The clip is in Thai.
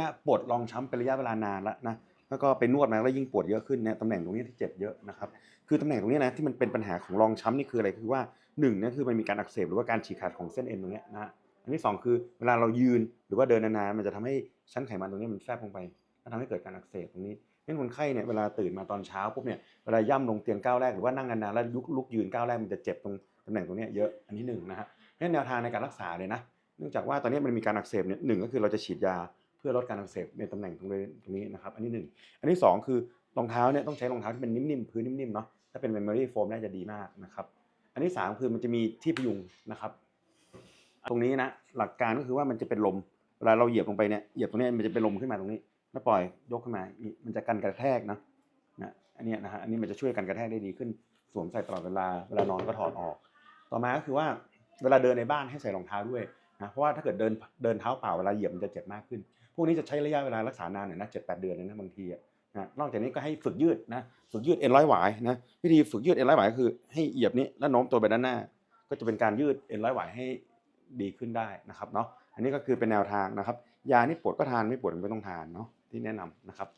นะปวดรองช้ำเป็นระยะเวลานานแล้วนะแล้วก็ไปนวดมาแล้วยิ่งปวดเยอะขึ้นเนี่ยตำแหน่งตรงนี้ที่เจ็บเยอะนะครับคือตำแหน่งตรงนี้นะที่มันเป็นปัญหาของรองช้ำนี่คืออะไรคือว่าหนึ่งเนี่ยคือมันมีการอักเสบหรือว่าการฉีกขาดของเส้นเอ็นตรงนี้นะอันที่สองคือเวลาเรายืนหรือว่าเดินนานๆมันจะทำให้ชั้นไขมันตรงนี้มันแฟบลงไปแล้วทำให้เกิดการอักเสบตรงนี้งั้นคนไข้เนี่ยเวลาตื่นมาตอนเช้าปุ๊บเนี่ยเวลาย่ำลงเตียงก้าวแรกหรือว่านั่งนานๆแล้วลุกลุกยืนก้าวแรกมันจะเจ็บตรงตำแหน่งตรงนี้เยอะอันที่หนึ่งนะฮะงั้นแนวทางในการรักษาเลยนะ เนื่องจากว่าตอนนี้มันมีการอักเสบเนี่ยหนึ่งก็คือเราจะฉีดยา พื่อลดการอักเสบในตำแหน่งตรงนี้ตรงนี้นะครับอันที่หนึ่งอันที่สองคือรองเท้าเนี่ยต้องใช้รองเท้าที่เป็นนิ่มๆพื้นนิ่มๆเนาะถ้าเป็น memory foam น่าจะดีมากนะครับอันที่สามคือมันจะมีที่พยุงนะครับ ตรงนี้นะหลักการก็คือว่ามันจะเป็นลมเวลาเราเหยียบลงไปเนี่ยเหยียบตรงนี้มันจะเป็นลมขึ้นมาตรงนี้แล้วปล่อยยกขึ้นมามันจะกันกระแทกนะนะอันนี้นะฮะอันนี้มันจะช่วยกันกระแทกได้ดีขึ้นสวมใส่ตลอดเวลาเวลานอนก็ถอดออก ต่อมาก็คือว่าเวลาเดินในบ้านให้ใส่รองเท้าด้วย นะเพราะว่าถ้าเกิดเดินเดินเท้าเปล่าเวลาเหยียบมันจะเจ็บมากขึ้น พวกนี้จะใช้ระยะเวลารักษานานหน่อยนะเจ็ดแปดเดือนเลยนะบางทีอะนะนอกจากนี้ก็ให้ฝึกยืดนะฝึกยืดเอ็นร้อยหวายนะวิธีฝึกยืดเอ็นร้อยหวายก็คือให้เหยียบนี้แล้วโน้มตัวไปด้านหน้า ก็จะเป็นการยืดเอ็นร้อยหวายให้ดีขึ้นได้นะครับเนาะอันนี้ก็คือเป็นแนวทางนะครับ ยานี่ปวดก็ทานไม่ปวดไม่ต้องทานเนาะที่แนะนำนะครับ